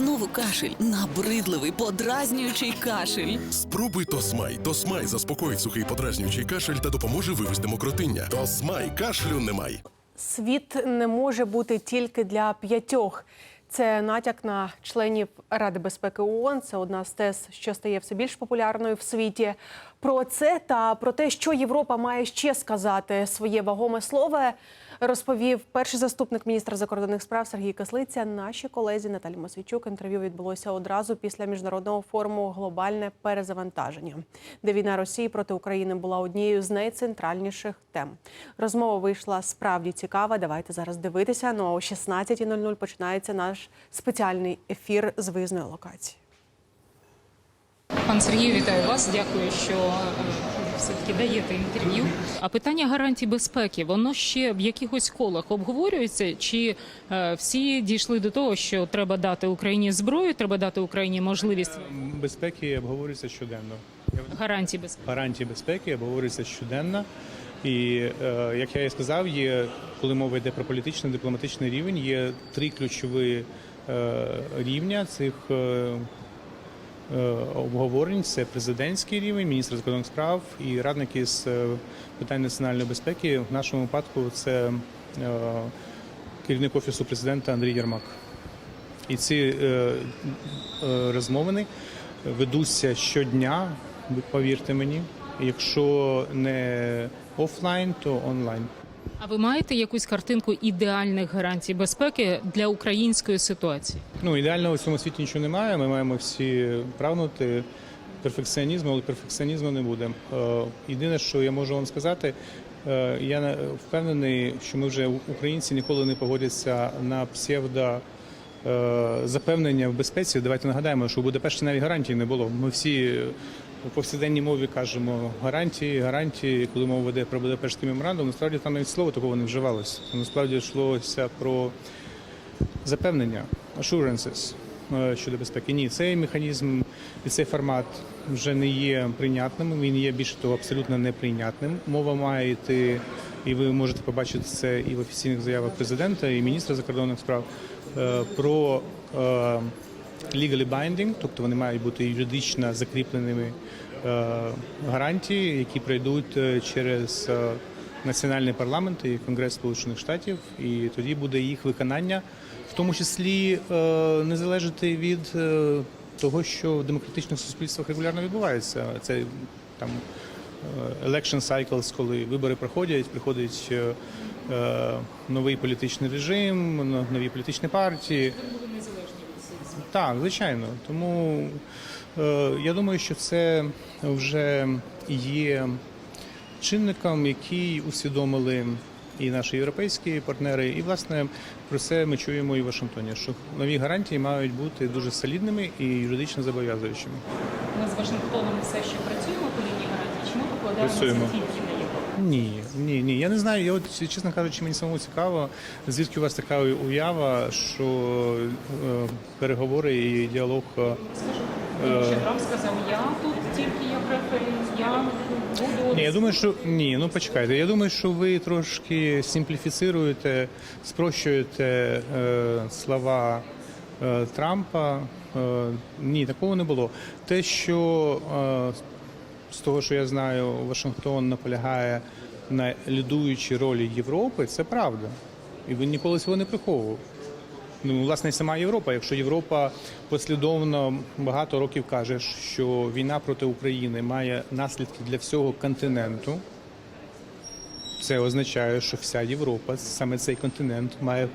Знову кашель, набридливий, подразнюючий кашель. Спробуй Тосмай. Тосмай заспокоїть сухий подразнюючий кашель та допоможе вивести мокротиння. Тосмай кашлю немає. Світ не може бути тільки для п'ятьох. Це натяк на членів Ради безпеки ООН. Це одна з тез, що стає все більш популярною в світі. Про це та про те, що Європа має ще сказати своє вагоме слово, розповів перший заступник міністра закордонних справ Сергій Кислиця. Нашій колезі Наталі Мосійчук. Інтерв'ю відбулося одразу після міжнародного форуму Глобальне перезавантаження, де війна Росії проти України була однією з найцентральніших тем. Розмова вийшла справді цікава. Давайте зараз дивитися. Ну а о 16.00 починається наш спеціальний ефір з виїзної локації. Пан Сергій, вітаю вас. Дякую, що е, все-таки даєте інтерв'ю. А питання гарантій безпеки, воно ще в якихось колах обговорюється? Чи е, всі дійшли до того, що треба дати Україні зброю, треба дати Україні можливість Безпеки обговорюється щоденно. гарантій безпеки? Гарантії безпеки обговорюються щоденно. І е, як я і сказав, є коли мова йде про політичний дипломатичний рівень, є три ключові е, рівня цих е, е, обговорень: це президентський рівень, міністр закордонних справ і радники з е, питань національної безпеки. В нашому випадку це е, керівник офісу президента Андрій Єрмак. І ці е, е, розмовини ведуться щодня, повірте мені. Якщо не офлайн, то онлайн. А ви маєте якусь картинку ідеальних гарантій безпеки для української ситуації? Ну, ідеального в цьому світі нічого немає. Ми маємо всі прагнути перфекціонізму, але перфекціонізму не буде. Е, Єдине, що я можу вам сказати, е, я впевнений, що ми вже українці ніколи не погодяться на псевдо. е, Запевнення в безпеці, давайте нагадаємо, що у Будапешті навіть гарантій не було. Ми всі у повсякденній мові кажемо гарантії, гарантії, коли мова веде про Будапештський меморандум, насправді там навіть слово такого не вживалося. Насправді йшлося про запевнення, assurances е, щодо безпеки. Ні, цей механізм і цей формат вже не є прийнятним. Він є більше того абсолютно неприйнятним. Мова має йти, і ви можете побачити це і в офіційних заявах президента, і міністра закордонних справ е, про е, legally binding, тобто вони мають бути юридично закріпленими е, гарантії, які пройдуть е, через е, національні парламенти і Конгрес Сполучених Штатів, і тоді буде їх виконання, в тому числі не залежати від того, що в демократичних суспільствах регулярно відбувається. Це там election cycles, коли вибори проходять, приходить новий політичний режим, но- нові політичні партії. Так, звичайно. Тому е, я думаю, що це вже є чинником, який усвідомили і наші європейські партнери, і власне про це ми чуємо і в Вашингтоні, що нові гарантії мають бути дуже солідними і юридично зобов'язуючими. Ми з Вашингтоном все ще працюємо по лінії гарантій. Чи ми покладаємося тільки? Ні, ні, ні. Я не знаю. Я от чесно кажучи, мені самому цікаво, звідки у вас така уява, що е, переговори і діалог. е, Тому що Трамп сказав, я тут тільки як референс, я буду Ні, я думаю, що ні, ну почекайте. Я думаю, що ви трошки симпліфіцируєте, спрощуєте е, слова е, Трампа. Е, ні, такого не було. Те, що е, з того, що я знаю, Вашингтон наполягає на лідуючій ролі Європи, це правда. І він ніколи цього не приховував. Ну, власне, сама Європа. Якщо Європа послідовно багато років каже, що війна проти України має наслідки для всього континенту, це означає, що вся Європа, саме цей континент, має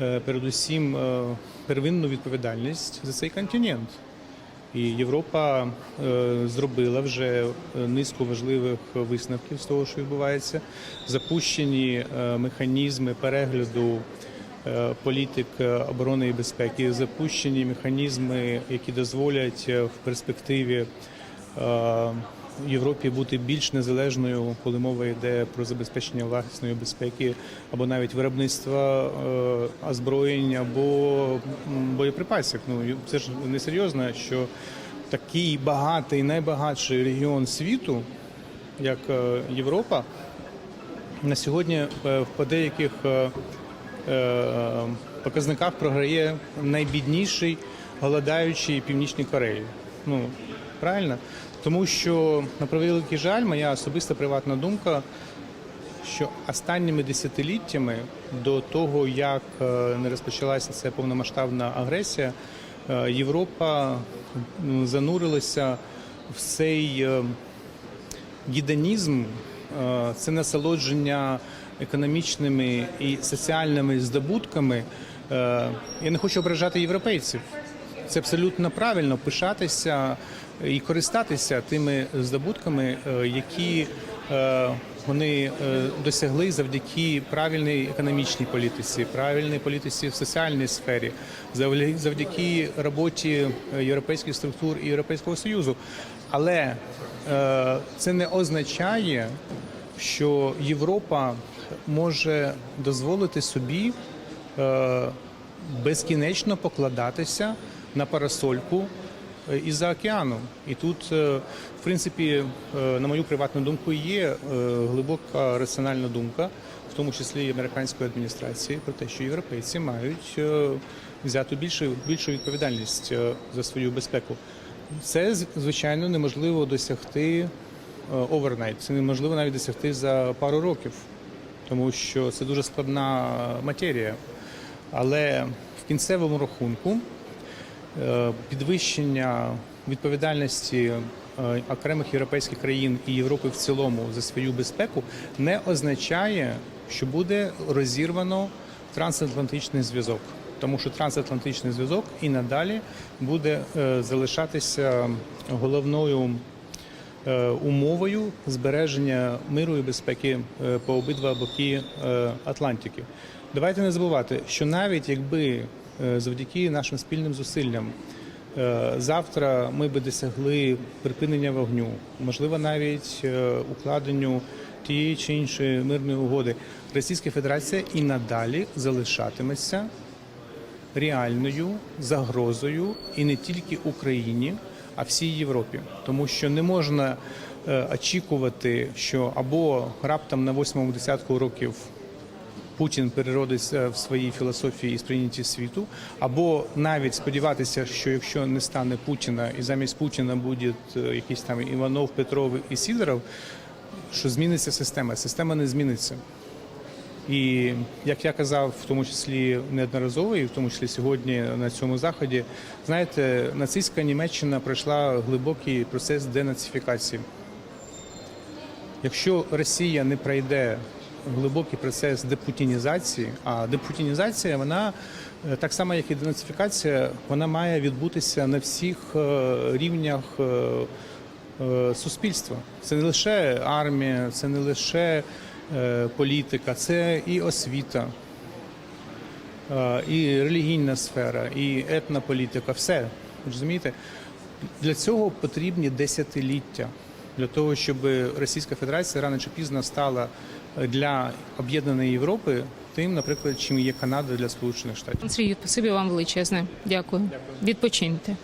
е, передусім е, первинну відповідальність за цей континент. І Європа е, зробила вже е, низку важливих висновків з того, що відбувається. Запущені е, механізми перегляду політик оборони і безпеки, запущені механізми, які дозволять в перспективі Європі бути більш незалежною, коли мова йде про забезпечення власної безпеки або навіть виробництва е, озброєнь або боєприпасів. Ну це ж несерйозно, що такий багатий, найбагатший регіон світу, як е, Європа, на сьогодні е, в деяких показниках програє найбідніший голодаючій Північній Кореї. Ну правильно? Тому що на превеликий жаль, моя особиста приватна думка, що останніми десятиліттями до того, як е, не розпочалася ця повномасштабна агресія, е, Європа занурилася в цей е, гідонізм, е, це насолодження економічними і соціальними здобутками. Я не хочу ображати європейців. Це абсолютно правильно пишатися і користатися тими здобутками, е, які е, вони е, досягли завдяки правильній економічній політиці, правильній політиці в соціальній сфері, завдяки роботі європейських структур і Європейського союзу. Але це не означає, що Європа може дозволити собі безкінечно покладатися на парасольку із-за океану. І тут, е, в принципі, е, на мою приватну думку, є е, глибока раціональна думка, в тому числі і американської адміністрації, про те, що європейці мають е, взяти більшу, більшу відповідальність е, за свою безпеку. Це звичайно неможливо досягти овернайт. Це неможливо навіть досягти за пару років, тому що це дуже складна матерія. Але в кінцевому рахунку е, підвищення відповідальності е, окремих європейських країн і Європи в цілому за свою безпеку не означає, що буде розірвано трансатлантичний зв'язок. Тому що трансатлантичний зв'язок і надалі буде е, залишатися головною е, умовою збереження миру і безпеки е, по обидва боки е, Атлантики. Давайте не забувати, що навіть якби е, завдяки нашим спільним зусиллям. Е, завтра ми би досягли припинення вогню, можливо, навіть е, укладенню тієї чи іншої мирної угоди, Російська Федерація і надалі залишатиметься реальною загрозою і не тільки Україні, а всій Європі, тому що не можна е, очікувати, що або раптом на восьмому десятку років Путін переродиться в своїй філософії і сприйнятті світу, або навіть сподіватися, що якщо не стане Путіна і замість Путіна буде е, якийсь там Іванов, Петров і Сідоров, що зміниться система. Система не зміниться. І як я казав, в тому числі неодноразово, і в тому числі сьогодні на цьому заході, знаєте, нацистська Німеччина пройшла глибокий процес денацифікації. Якщо Росія не пройде глибокий процес депутінізації, а депутінізація, вона е, так само, як і денацифікація, вона має відбутися на всіх е, рівнях е, суспільства. Це не лише армія, це не лише політика, це і освіта, і релігійна сфера, і етнополітика, все. Розумієте? Для цього потрібні десятиліття. Для того, щоб Російська Федерація рано чи пізно стала для об'єднаної Європи тим, наприклад, чим є Канада для Сполучених Штатів. Сергій, спасибі вам величезне. Дякую. Відпочиньте.